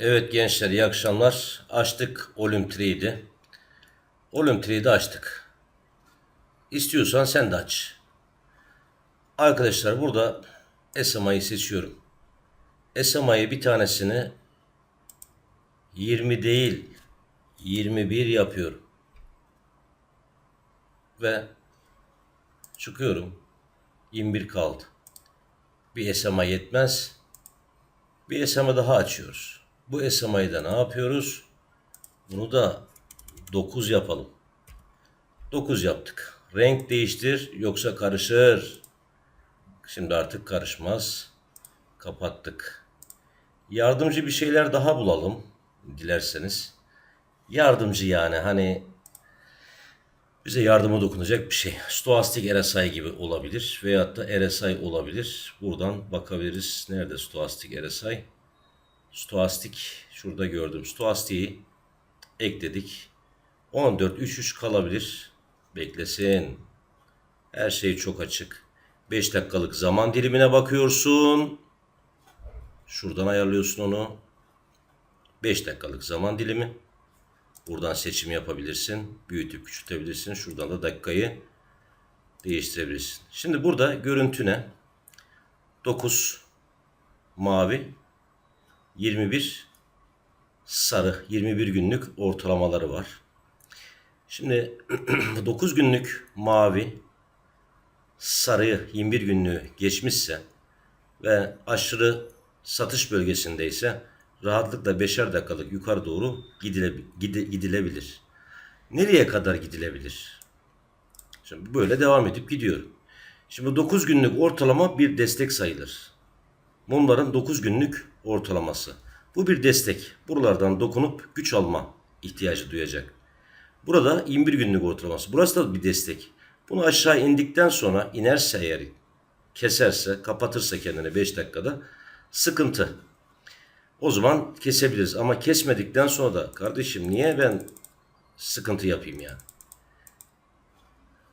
Evet gençler iyi akşamlar. Açtık Trade'i. Olim Trade'i açtık. İstiyorsan sen de aç. Arkadaşlar burada SMA'yı seçiyorum. SMA'yı bir tanesini 20 değil 21 yapıyorum. Ve çıkıyorum. 21 kaldı. Bir SMA yetmez. Bir SMA daha açıyoruz. Bu SMA'yı da ne yapıyoruz? Bunu da 9 yapalım. 9 yaptık. Renk değiştir yoksa karışır. Şimdi artık karışmaz. Kapattık. Yardımcı bir şeyler daha bulalım dilerseniz. Yardımcı yani hani bize yardıma dokunacak bir şey. Stoastik RSI gibi olabilir veyahut da RSI olabilir. Buradan bakabiliriz. Nerede stoastik RSI? Stoastik şurada gördüm. Stoastiği ekledik. 14.33 kalabilir. Beklesin. Her şey çok açık. 5 dakikalık zaman dilimine bakıyorsun. Şuradan ayarlıyorsun onu. 5 dakikalık zaman dilimi. Buradan seçim yapabilirsin. Büyütüp küçültebilirsin. Şuradan da dakikayı değiştirebilirsin. Şimdi burada görüntü ne? 9 mavi 21 sarı 21 günlük ortalamaları var. Şimdi 9 günlük mavi sarıyı 21 günlüğü geçmişse ve aşırı satış bölgesindeyse rahatlıkla 5'er dakikalık yukarı doğru gidile, gide, gidilebilir. Nereye kadar gidilebilir? Şimdi böyle devam edip gidiyorum. Şimdi 9 günlük ortalama bir destek sayılır. Mumların 9 günlük ortalaması. Bu bir destek. Buralardan dokunup güç alma ihtiyacı duyacak. Burada 21 günlük ortalaması. Burası da bir destek. Bunu aşağı indikten sonra inerse eğer keserse, kapatırsa kendini 5 dakikada sıkıntı. O zaman kesebiliriz. Ama kesmedikten sonra da kardeşim niye ben sıkıntı yapayım yani?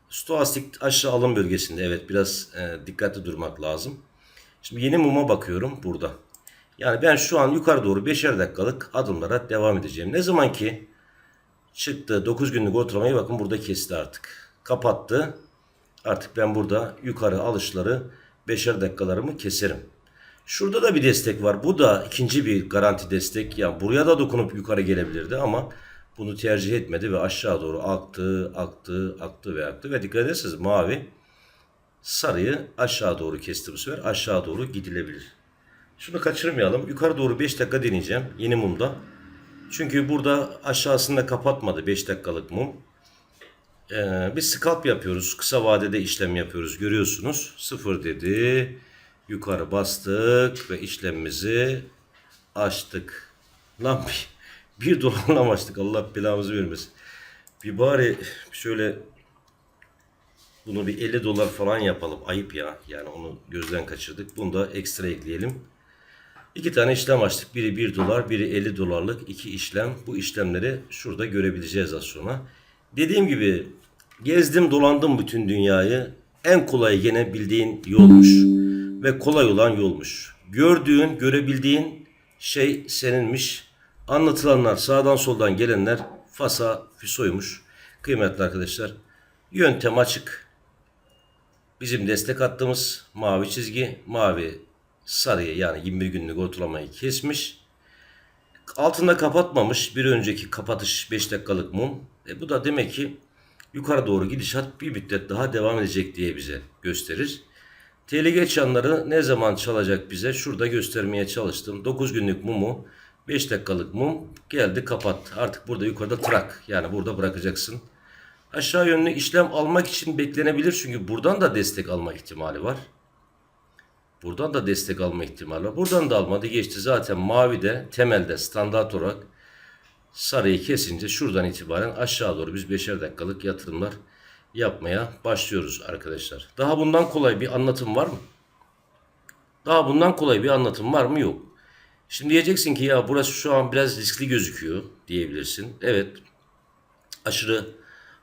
Stoastik aşağı alım bölgesinde evet biraz e, dikkatli durmak lazım. Şimdi yeni muma bakıyorum burada. Yani ben şu an yukarı doğru 5'er dakikalık adımlara devam edeceğim. Ne zaman ki çıktı 9 günlük ortalamayı bakın burada kesti artık. Kapattı. Artık ben burada yukarı alışları 5'er dakikalarımı keserim. Şurada da bir destek var. Bu da ikinci bir garanti destek. Yani buraya da dokunup yukarı gelebilirdi ama bunu tercih etmedi ve aşağı doğru aktı, aktı, aktı ve aktı. Ve dikkat ederseniz mavi sarıyı aşağı doğru kesti bu sefer. Aşağı doğru gidilebilir. Şunu kaçırmayalım. Yukarı doğru 5 dakika deneyeceğim yeni mumda. Çünkü burada aşağısında kapatmadı 5 dakikalık mum. Ee, biz scalp yapıyoruz. Kısa vadede işlem yapıyoruz. Görüyorsunuz. Sıfır dedi. Yukarı bastık ve işlemimizi açtık. Lan bir, bir dolarla mı açtık? Allah belamızı vermesin. Bir bari şöyle bunu bir 50 dolar falan yapalım. Ayıp ya. Yani onu gözden kaçırdık. Bunu da ekstra ekleyelim. İki tane işlem açtık. Biri 1 dolar, biri 50 dolarlık iki işlem. Bu işlemleri şurada görebileceğiz az sonra. Dediğim gibi gezdim dolandım bütün dünyayı. En kolay gene bildiğin yolmuş. Ve kolay olan yolmuş. Gördüğün, görebildiğin şey seninmiş. Anlatılanlar sağdan soldan gelenler fasa füsoymuş. Kıymetli arkadaşlar. Yöntem açık. Bizim destek attığımız mavi çizgi, mavi sarıyı yani 21 günlük ortalamayı kesmiş. Altında kapatmamış bir önceki kapatış 5 dakikalık mum. E bu da demek ki yukarı doğru gidişat bir müddet daha devam edecek diye bize gösterir. TLG çanları ne zaman çalacak bize? Şurada göstermeye çalıştım. 9 günlük mumu 5 dakikalık mum geldi kapat. Artık burada yukarıda trak yani burada bırakacaksın. Aşağı yönlü işlem almak için beklenebilir çünkü buradan da destek alma ihtimali var. Buradan da destek alma ihtimali var. Buradan da almadı geçti. Zaten mavi de temelde standart olarak sarıyı kesince şuradan itibaren aşağı doğru biz 5'er dakikalık yatırımlar yapmaya başlıyoruz arkadaşlar. Daha bundan kolay bir anlatım var mı? Daha bundan kolay bir anlatım var mı? Yok. Şimdi diyeceksin ki ya burası şu an biraz riskli gözüküyor diyebilirsin. Evet. Aşırı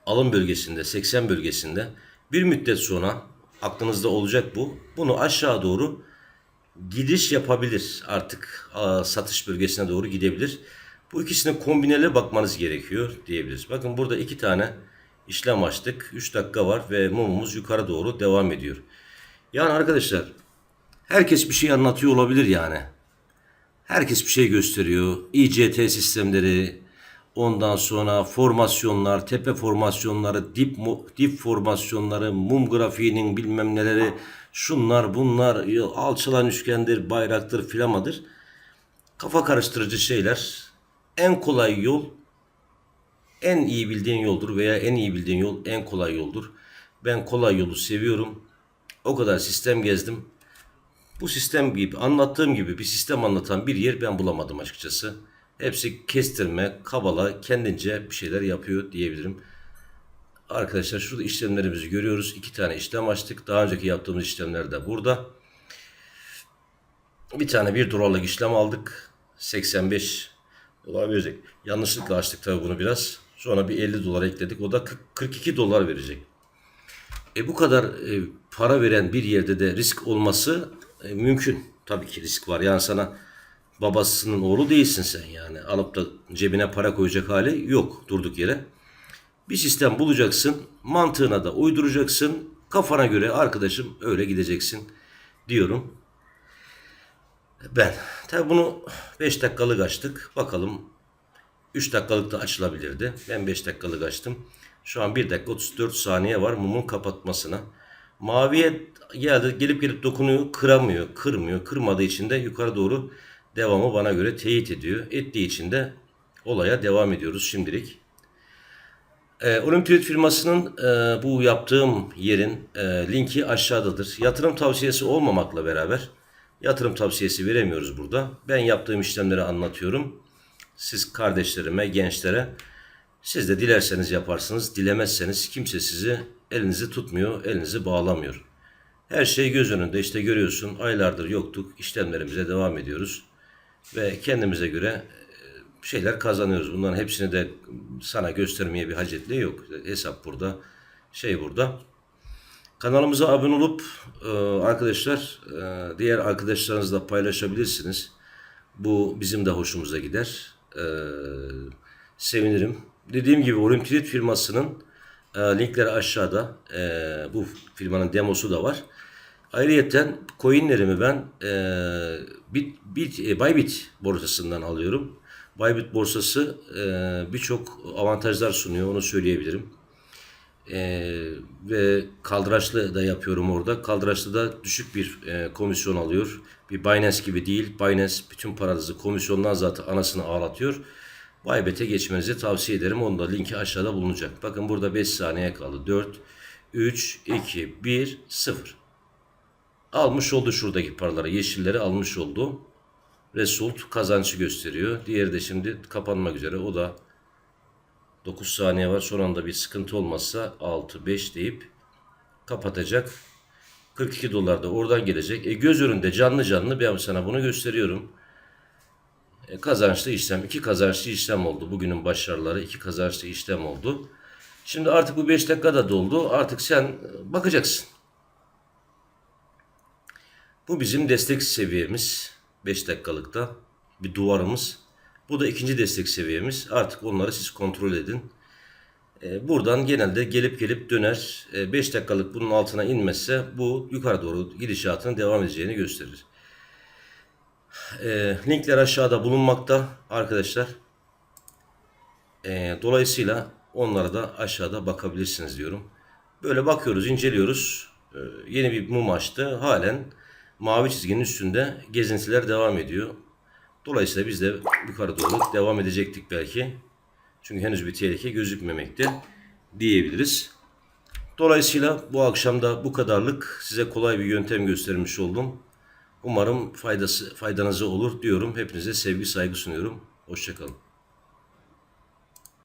alım bölgesinde 80 bölgesinde bir müddet sonra aklınızda olacak bu. Bunu aşağı doğru gidiş yapabilir. Artık satış bölgesine doğru gidebilir. Bu ikisini kombinele bakmanız gerekiyor diyebiliriz. Bakın burada iki tane işlem açtık. 3 dakika var ve mumumuz yukarı doğru devam ediyor. Yani arkadaşlar herkes bir şey anlatıyor olabilir yani. Herkes bir şey gösteriyor. İCT sistemleri, ondan sonra formasyonlar, tepe formasyonları, dip, dip formasyonları, mum grafiğinin bilmem neleri, şunlar bunlar, ya alçılan üçgendir, bayraktır, filamadır. Kafa karıştırıcı şeyler. En kolay yol en iyi bildiğin yoldur veya en iyi bildiğin yol en kolay yoldur. Ben kolay yolu seviyorum. O kadar sistem gezdim. Bu sistem gibi anlattığım gibi bir sistem anlatan bir yer ben bulamadım açıkçası. Hepsi kestirme, kabala, kendince bir şeyler yapıyor diyebilirim. Arkadaşlar şurada işlemlerimizi görüyoruz. İki tane işlem açtık. Daha önceki yaptığımız işlemler de burada. Bir tane bir dolarlık işlem aldık. 85 dolar verecek. Yanlışlıkla açtık tabii bunu biraz. Sonra bir 50 dolar ekledik. O da 40 42 dolar verecek. E bu kadar e, para veren bir yerde de risk olması e, mümkün. Tabii ki risk var. Yani sana babasının oğlu değilsin sen yani. Alıp da cebine para koyacak hali yok durduk yere. Bir sistem bulacaksın. Mantığına da uyduracaksın. Kafana göre arkadaşım öyle gideceksin diyorum. Ben. Tabii bunu 5 dakikalık açtık. Bakalım 3 dakikalık da açılabilirdi. Ben 5 dakikalık açtım. Şu an 1 dakika 34 saniye var mumun kapatmasına. Maviye geldi gelip gelip dokunuyor kıramıyor kırmıyor. Kırmadığı için de yukarı doğru devamı bana göre teyit ediyor. Ettiği için de olaya devam ediyoruz şimdilik. Ee, Olimpiyat firmasının e, bu yaptığım yerin e, linki aşağıdadır. Yatırım tavsiyesi olmamakla beraber yatırım tavsiyesi veremiyoruz burada. Ben yaptığım işlemleri anlatıyorum. Siz kardeşlerime, gençlere siz de dilerseniz yaparsınız, dilemezseniz kimse sizi elinizi tutmuyor, elinizi bağlamıyor. Her şey göz önünde işte görüyorsun aylardır yoktuk işlemlerimize devam ediyoruz ve kendimize göre e, şeyler kazanıyoruz. Bunların hepsini de sana göstermeye bir hacetle yok. Hesap burada, şey burada. Kanalımıza abone olup e, arkadaşlar e, diğer arkadaşlarınızla paylaşabilirsiniz. Bu bizim de hoşumuza gider. Sevinirim. Dediğim gibi Olimpiyat firmasının linkleri aşağıda. Bu firmanın demosu da var. Ayrıyeten coinlerimi ben e, Bit, Bit, e, Bybit borsasından alıyorum. Bybit borsası e, birçok avantajlar sunuyor onu söyleyebilirim. E, ve kaldıraçlı da yapıyorum orada. Kaldıraçlı da düşük bir e, komisyon alıyor. Bir Binance gibi değil. Binance bütün paranızı komisyondan zaten anasını ağlatıyor. Bybit'e geçmenizi tavsiye ederim. Onun da linki aşağıda bulunacak. Bakın burada 5 saniye kaldı. 4, 3, 2, 1, 0. Almış oldu şuradaki paraları. Yeşilleri almış oldu. Result kazancı gösteriyor. Diğeri de şimdi kapanmak üzere. O da 9 saniye var. Son anda bir sıkıntı olmazsa 6, 5 deyip kapatacak. 42 dolar da oradan gelecek. E göz önünde canlı canlı ben sana bunu gösteriyorum. E, kazançlı işlem. iki kazançlı işlem oldu. Bugünün başarıları iki kazançlı işlem oldu. Şimdi artık bu 5 dakika da doldu. Artık sen bakacaksın. Bu bizim destek seviyemiz. 5 dakikalıkta bir duvarımız. Bu da ikinci destek seviyemiz. Artık onları siz kontrol edin. E, Buradan genelde gelip gelip döner. 5 dakikalık bunun altına inmezse bu yukarı doğru gidişatının devam edeceğini gösterir. E, linkler aşağıda bulunmakta arkadaşlar. Dolayısıyla onlara da aşağıda bakabilirsiniz diyorum. Böyle bakıyoruz, inceliyoruz. Yeni bir mum açtı. Halen mavi çizginin üstünde gezintiler devam ediyor. Dolayısıyla biz de yukarı doğru devam edecektik belki. Çünkü henüz bir tehlike gözükmemekte diyebiliriz. Dolayısıyla bu akşam da bu kadarlık size kolay bir yöntem göstermiş oldum. Umarım faydası faydanıza olur diyorum. Hepinize sevgi saygı sunuyorum. Hoşçakalın.